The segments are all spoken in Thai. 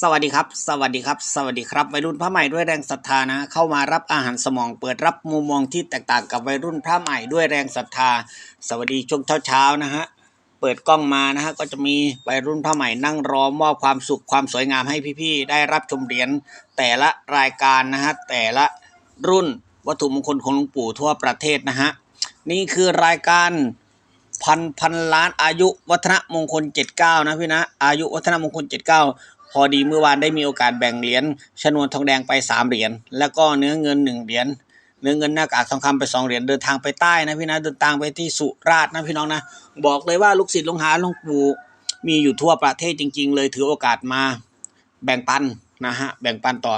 สวัสดีครับ สวัสดีครับ สวัสดีครับ วัยรุ่นพระใหม่ด้วยแรงศรัทธานะ เข้ามารับอาหารสมองเปิดรับมุมมองที่แตกต่างกับวัยรุ่นพระใหม่ด้วยแรงศรัทธา สวัสดีช่วงเช้าๆนะฮะ เปิดกล้องมานะฮะ ก็จะมีวัยรุ่นพระใหม่นั่งรอมอบความสุขความสวยงามให้พี่ๆ ได้รับชมเหรียญแต่ละรายการนะฮะ แต่ละรุ่นวัตถุมงคลของหลวงปู่ทั่วประเทศนะฮะ นี่คือรายการพันพันล้านอายุวัฒนมงคล 79 นะพี่นะ อายุวัฒนมงคล 79 พอดีเมื่อวานได้มีโอกาสแบ่งเหรียญชนวนทองแดงไป 3 เหรียญแล้วก็เนื้อเงิน 1 เหรียญเนื้อเงินหน้ากากทองคำไป 2 เหรียญเดินทางไปใต้นะพี่นะเดินทางไปที่สุราษฎร์นะพี่น้องนะ บอกเลยว่าลูกศิษย์ลูกหาหลวงปู่มีอยู่ทั่วประเทศจริง ๆ เลยถือโอกาสมาแบ่งปันนะฮะแบ่งปันต่อ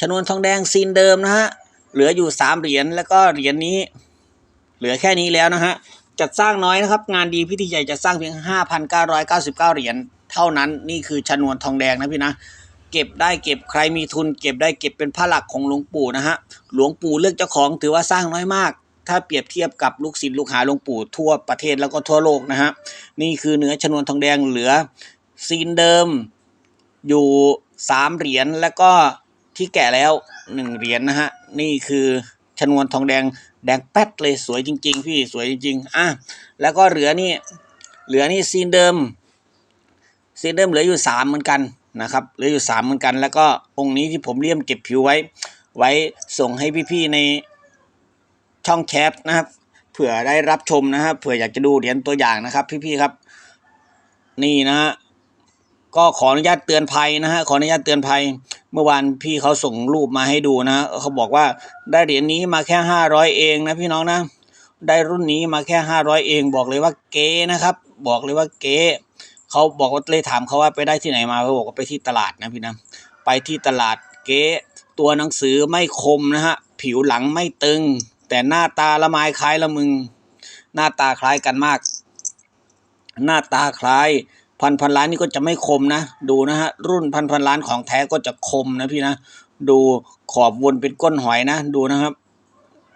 ชนวนทองแดงซีนเดิมนะฮะเหลืออยู่3เหรียญแล้วก็เหรียญนี้ เหลือแค่นี้แล้วนะฮะจัดสร้างน้อยนะครับ งานดีพิธีใหญ่จะสร้างเพียง 5,999 เหรียญ เท่านั้น นี่คือชนวนทองแดงนะพี่นะ เก็บได้เก็บใครมีทุน เก็บได้เก็บเป็นพระหลักของหลวงปู่นะฮะ หลวงปู่เลือกเจ้าของถือว่าสร้างน้อยมาก ถ้าเปรียบเทียบกับลูกศิษย์ลูกหาหลวงปู่ทั่วประเทศแล้วก็ทั่วโลกนะฮะ นี่คือเนื้อชนวนทองแดงเหลือซีนเดิมอยู่สามเหรียญแล้วก็ที่แก่แล้วหนึ่งเหรียญนะฮะ นี่คือชนวนทองแดงแดงแป๊ดเลยสวยจริง ๆ พี่สวยจริง ๆ อะ แล้วก็เหลือนี่ เหลือนี่ซีนเดิม ซีนเดิมเหลืออยู่สามเหมือนกันนะครับเหลืออยู่สามเหมือนกัน แล้วก็องค์นี้ที่ผมเลี่ยมเก็บผิวไว้ ไว้ส่งให้พี่ๆในช่องแชทนะครับเผื่อได้รับชมนะครับเผื่ออยากจะดูเหรียญตัวอย่างนะครับ พี่ๆครับ นี่นะฮะก็ขออนุญาตเตือนภัยนะฮะขออนุญาตเตือนภัย เมื่อวานพี่เขาส่งรูปมาให้ดูนะเขาบอกว่าได้เหรียญนี้มาแค่ห้าร้อยเองนะพี่น้องนะ ได้รุ่นนี้มาแค่ห้าร้อยเอง บอกเลยว่าเก๋นะครับ บอกเลยว่าเก๋ เขาบอกว่าเลยถามเขาว่าไปได้ที่ไหนมาเขาบอกว่าไปที่ตลาดนะพี่นะไปที่ตลาดเก๋ตัวหนังสือไม่คมนะฮะผิวหลังไม่ตึง แต่หน้าตาละไมคล้ายละมึง หน้าตาคล้ายกันมาก หน้าตาคล้ายพันพันล้านนี่ก็จะไม่คมนะ ดูนะฮะรุ่นพันพันล้านของแท้ก็จะคมนะพี่นะดูขอบวนเป็นก้นหอยนะ ดูนะครับ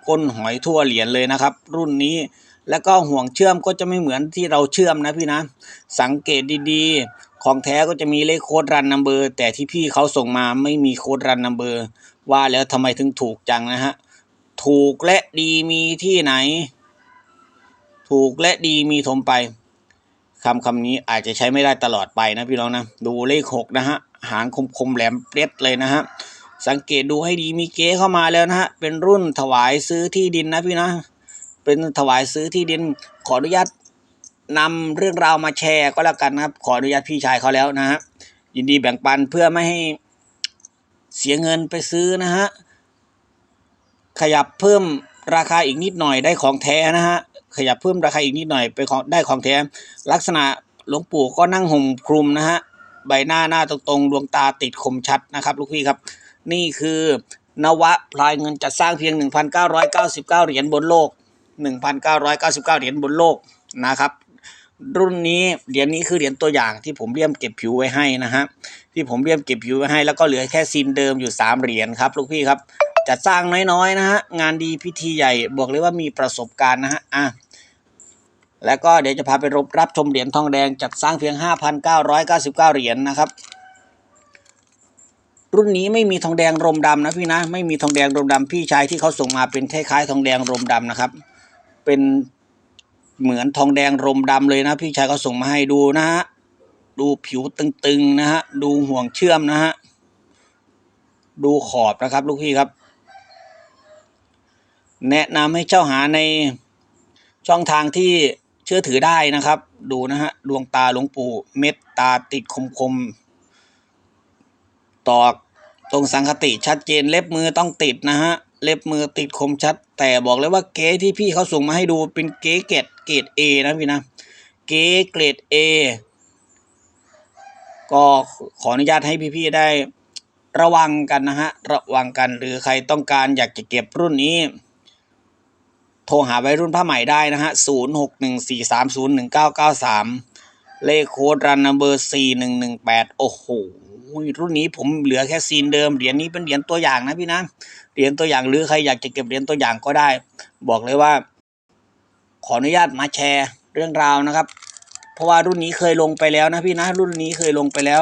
ก้นหอยทั่วเหรียญเลยนะครับ รุ่นนี้ แล้วก็ห่วงเชื่อมก็จะไม่เหมือนที่เราเชื่อมนะพี่นะ สังเกตดีๆ ของแท้ก็จะมีเลขโค้ดรันนัมเบอร์ แต่ที่พี่เขาส่งมาไม่มีโค้ดรันนัมเบอร์ ว่าแล้วทำไมถึงถูกจังนะฮะ ถูกและดีมีที่ไหน ถูกและดีมีทมไปคำคำนี้อาจจะใช้ไม่ได้ตลอดไปนะพี่น้องนะ ดูเลขหกนะฮะ หางคมคมๆแหลมเปรี้ยเลยนะฮะ สังเกตดูให้ดีมีเก๊เข้ามาแล้วนะฮะ เป็นรุ่นถวายซื้อที่ดินนะพี่นะ เป็นถวายซื้อที่ดินขออนุญาตนำเรื่องราวมาแชร์ก็แล้วกันนะครับ ขออนุญาตพี่ชายเขาแล้วนะฮะยินดีแบ่งปันเพื่อไม่ให้เสียเงินไปซื้อนะฮะขยับเพิ่มราคาอีกนิดหน่อยได้ของแท้นะฮะขยับเพิ่มราคาอีกนิดหน่อยไปของได้ของแท้ลักษณะหลวงปู่ก็นั่งห่มคลุมนะฮะใบหน้าหน้าตรงๆดวงตาติดคมชัดนะครับ ลูกพี่ครับ นี่คือนวะพลายเงินจัดสร้างเพียง 1,999 เหรียญบนโลก 1,999 เหรียญบนโลกนะครับรุ่นนี้เหรียญนี้คือเหรียญตัวอย่างที่ผมเลี่ยมเก็บผิวไว้ให้นะฮะที่ผมเลี่ยมเก็บผิวไว้ให้ แล้วก็เหลือแค่ซีนเดิมอยู่สามเหรียญครับลูกพี่ครับจัดสร้างน้อยๆนะฮะงานดีพิธีใหญ่บอกเลยว่ามีประสบการณ์นะฮะอะแล้วก็เดี๋ยวจะพาไปรบรับชมเหรียญทองแดงจัดสร้างเพียง 5,999 เหรียญนะครับ รุ่นนี้ไม่มีทองแดงรมดำนะพี่นะไม่มีทองแดงรมดำพี่ชายที่เขาส่งมาเป็นคล้ายๆทองแดงรมดำนะครับ เป็นเหมือนทองแดงรมดำเลยนะ พี่ชายเขาส่งมาให้ดูนะฮะ ดูผิวตึงๆนะฮะ ดูห่วงเชื่อมนะฮะ ดูขอบนะครับ ลูกพี่ครับ แนะนำให้เจ้าหาในช่องทางที่เชื่อถือได้นะครับ ดูนะฮะ ดวงตาหลวงปู่เม็ดตาติดคมๆตอกตรงสังคติชัดเจนเล็บมือต้องติดนะฮะ เล็บมือติดคมชัด แต่บอกเลยว่าเก๊ที่พี่เขาส่งมาให้ดูเป็นเก๊เกรดเกรดเอนะพี่นะเก๊เกรดเอก็ขออนุญาตให้พี่ๆได้ระวังกันนะฮะ ระวังกันหรือใครต้องการอยากจะเก็บรุ่นนี้ โทรหาไวรุ่นผ้าใหม่ได้นะฮะ 0614301993 เลขโค้ดรันนัมเบอร์4118โอ้โหรุ่นนี้ผมเหลือแค่ซีนเดิมเหรียญนี้เป็นเหรียญตัวอย่างนะพี่นะเหรียญตัวอย่างหรือใครอยากจะเก็บเหรียญตัวอย่างก็ได้ บอกเลยว่า ขออนุญาตมาแชร์เรื่องราวนะครับ เพราะว่ารุ่นนี้เคยลงไปแล้วนะพี่นะ รุ่นนี้เคยลงไปแล้ว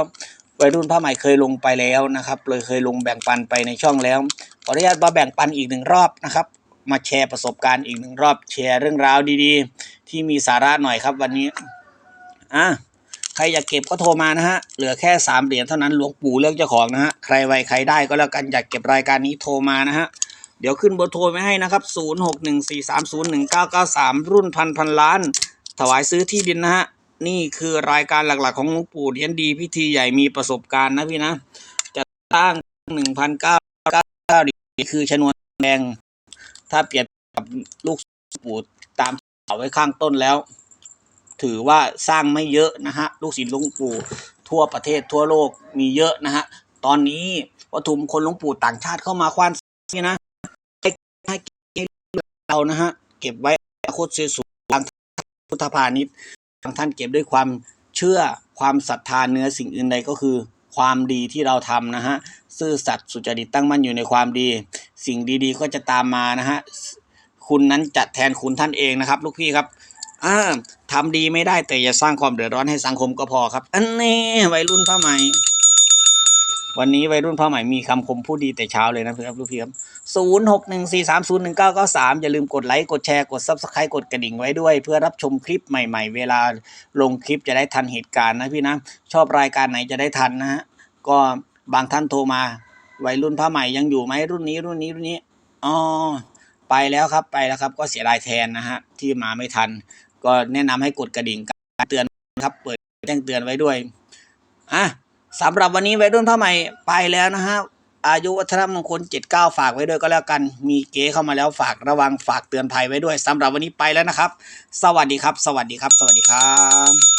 วัยรุ่นผ้าใหม่เคยลงไปแล้วนะครับ เลยเคยลงแบ่งปันไปในช่องแล้ว ขออนุญาตมาแบ่งปันอีกหนึ่งรอบนะครับ มาแชร์ประสบการณ์อีกหนึ่งรอบแชร์เรื่องราวดีๆ ที่มีสาระหน่อยครับวันนี้ อะใครอยากเก็บก็โทรมานะฮะ เหลือแค่สามเหรียญเท่านั้นหลวงปู่เลือกเจ้าของนะฮะ ใครไวใครได้ก็แล้วกันอยากเก็บรายการนี้โทรมานะฮะ เดี๋ยวขึ้นเบอร์โทรไว้ให้นะครับ 0614301993 รุ่นพันพันล้าน ถวายซื้อที่ดินนะฮะ นี่คือรายการหลักๆของหลวงปู่เรียนดีพิธีใหญ่มีประสบการณ์นะพี่นะ จะตั้ง1,999ดีคือชนวนแดงถ้าเปรียบกับลูกปู่ตามเอาไว้ข้างต้นแล้ว ถือว่าสร้างไม่เยอะนะฮะลูกศิษย์หลวงปู่ทั่วประเทศทั่วโลกมีเยอะนะฮะตอนนี้วัตถุมงคลหลวงปู่ต่างชาติเข้ามาคว้านนี่นะให้ให้เรานะฮะเก็บไว้อาคตสวยๆทางพุทธพาณิชย์ทางท่านเก็บด้วยความเชื่อความศรัทธาเนื้อสิ่งอื่นใดก็คือความดีที่เราทำนะฮะซื่อสัตย์สุจริตตั้งมั่นอยู่ในความดี สิ่งดีๆ ก็จะตามมานะฮะคุณนั้นจะแทนคุณท่านเองนะครับ ลูกพี่ครับ อ่าทำดีไม่ได้แต่อย่าสร้างความเดือดร้อนให้สังคมก็พอครับ อันนี้วัยรุ่นผ้าไหม วันนี้วัยรุ่นผ้าไหมมีคำคมพูดดีแต่เช้าเลยนะครับลูกพี่ครับศูนย์หกหนึ่งสี่สามศูนย์หนึ่งเก้าเก้าสามอย่าลืมกดไลค์กดแชร์กดซับสไครต์กดกระดิ่งไว้ด้วย เพื่อรับชมคลิปใหม่ ๆ เวลาลงคลิปจะได้ทันเหตุการณ์นะพี่นะ ชอบรายการไหนจะได้ทันนะฮะก็บางท่านโทรมาวัยรุ่นผ้าใหม่ยังอยู่ไหมรุ่นนี้รุ่นนี้รุ่นนี้อ๋อไปแล้วครับไปแล้วครับก็เสียดายแทนนะฮะที่มาไม่ทัน ก็แนะนำให้กดกระดิ่งการเตือนครับ เปิดแจ้งเตือนไว้ด้วยอะสำหรับวันนี้วัยรุ่นผ้าใหม่ไปแล้วนะฮะอายุวัฒนมงคล 79 ฝากไว้ด้วยก็แล้วกัน มีเก๋เข้ามาแล้วฝากระวังฝากเตือนภัยไว้ด้วยสำหรับวันนี้ไปแล้วนะครับ สวัสดีครับ สวัสดีครับ สวัสดีครับ